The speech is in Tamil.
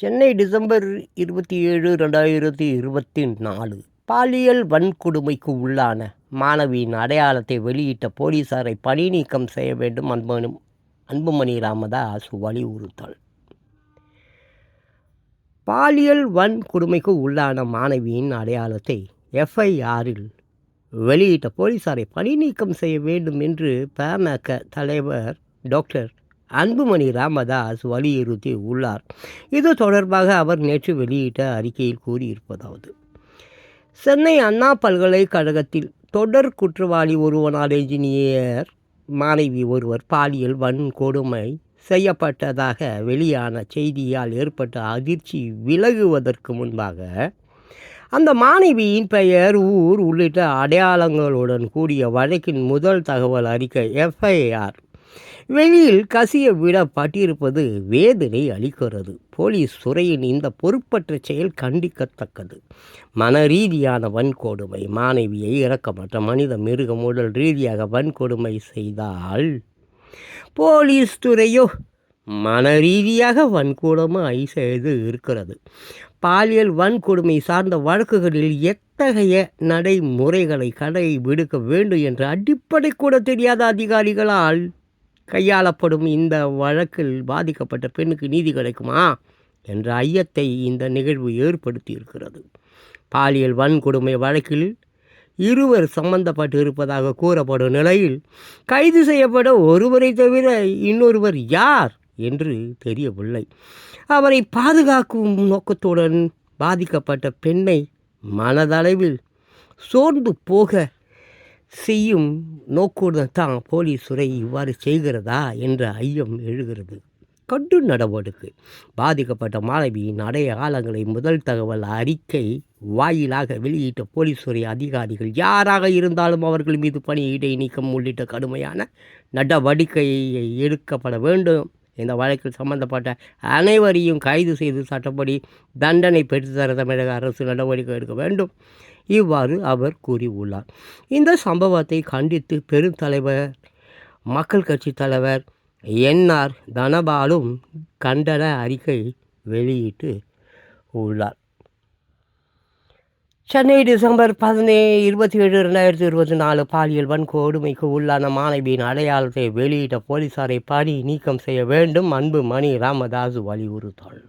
சென்னை டிசம்பர் இருபத்தி ஏழு ரெண்டாயிரத்தி இருபத்தி நாலு பாலியல் வன்கொடுமைக்கு உள்ளான மாணவியின் அடையாளத்தை வெளியிட்ட போலீசாரை பணி நீக்கம் செய்ய வேண்டும் அன்பனும் அன்புமணி ராமதாஸ் வலியுறுத்தல். பாலியல் வன்கொடுமைக்கு உள்ளான மாணவியின் அடையாளத்தை எஃப்ஐஆரில் வெளியிட்ட போலீசாரை பணி நீக்கம் செய்ய வேண்டும் என்று பாமக தலைவர் டாக்டர் அன்புமணி ராமதாஸ் வலியுறுத்தி உள்ளார். இது தொடர்பாக அவர் நேற்று வெளியிட்ட அறிக்கையில் கூறியிருப்பதாவது சென்னை அண்ணா பல்கலைக்கழகத்தில் தொடர் குற்றவாளி ஒருவனால் என்ஜினியர் மாணவி ஒருவர் பாலியல் வன்கொடுமை செய்யப்பட்டதாக வெளியான செய்தியால் ஏற்பட்ட அதிர்ச்சி விலகுவதற்கு முன்பாக அந்த மாணவியின் பெயர் ஊர் உள்ளிட்ட அடையாளங்களுடன் கூடிய வழக்கின் முதல் தகவல் அறிக்கை எஃப்ஐஆர் வெளியில் கசிய விடப்பட்டிருப்பது வேதனை அளிக்கிறது. போலீஸ் துறையின் இந்த பொறுப்பற்ற செயல் கண்டிக்கத்தக்கது. மன ரீதியான வன்கொடுமை மாணவியை இறக்கமற்ற மனித மிருகம் உடல் ரீதியாக வன்கொடுமை செய்தால் போலீஸ் துறையோ மன ரீதியாக வன்கொடுமை செய்து இருக்கிறது. பாலியல் வன்கொடுமை சார்ந்த வழக்குகளில் எத்தகைய நடைமுறைகளை கடைபிடிக்க வேண்டும் என்ற அடிப்படை கூட தெரியாத அதிகாரிகளால் கையாளப்படும் இந்த வழக்கில் பாதிக்கப்பட்ட பெண்ணுக்கு நீதி கிடைக்குமா என்ற ஐயத்தை இந்த நிகழ்வு ஏற்படுத்தி இருக்கிறது பாலியல் வன்கொடுமை வழக்கில் இருவர் சம்பந்தப்பட்டு இருப்பதாக கூறப்படும் நிலையில் கைது செய்யப்பட ஒருவரை தவிர இன்னொருவர் யார் என்று தெரியவில்லை. அவரை பாதுகாக்கும் நோக்கத்துடன் பாதிக்கப்பட்ட பெண்ணை மனதளவில் சோர்ந்து போக செய்யும் நோக்குடன் தான் போலீஸ் துறை இவ்வாறு செய்கிறதா என்ற ஐயம் எழுகிறது. கடும் நடவடிக்கை. பாதிக்கப்பட்ட மாணவியின் அடையாளங்களை முதல் தகவல் அறிக்கை வாயிலாக வெளியிட்ட போலீஸ் துறை அதிகாரிகள் யாராக இருந்தாலும் அவர்கள் மீது பணி இடைநீக்கம் உள்ளிட்ட கடுமையான நடவடிக்கையை எடுக்கப்பட வேண்டும். இந்த வழக்கில் சம்பந்தப்பட்ட அனைவரையும் கைது செய்து சட்டப்படி தண்டனை பெற்றுத்தர தமிழக அரசு நடவடிக்கை எடுக்க வேண்டும். இவ்வாறு அவர் கூறியுள்ளார். இந்த சம்பவத்தை கண்டித்து பெருந்தலைவர் மக்கள் கட்சி தலைவர் என்ஆர் தனபாலும் கண்டன அறிக்கை வெளியிட்டு உள்ளார். சென்னை டிசம்பர் பதினே இருபத்தி ஏழு ரெண்டாயிரத்தி இருபத்தி நாலு பாலியல் வன்கொடுமைக்கு உள்ளான மாணவியின் அடையாளத்தை வெளியிட்ட போலீசாரை பணி நீக்கம் செய்ய வேண்டும். அன்பு மணி ராமதாஸ் வலியுறுத்தல்.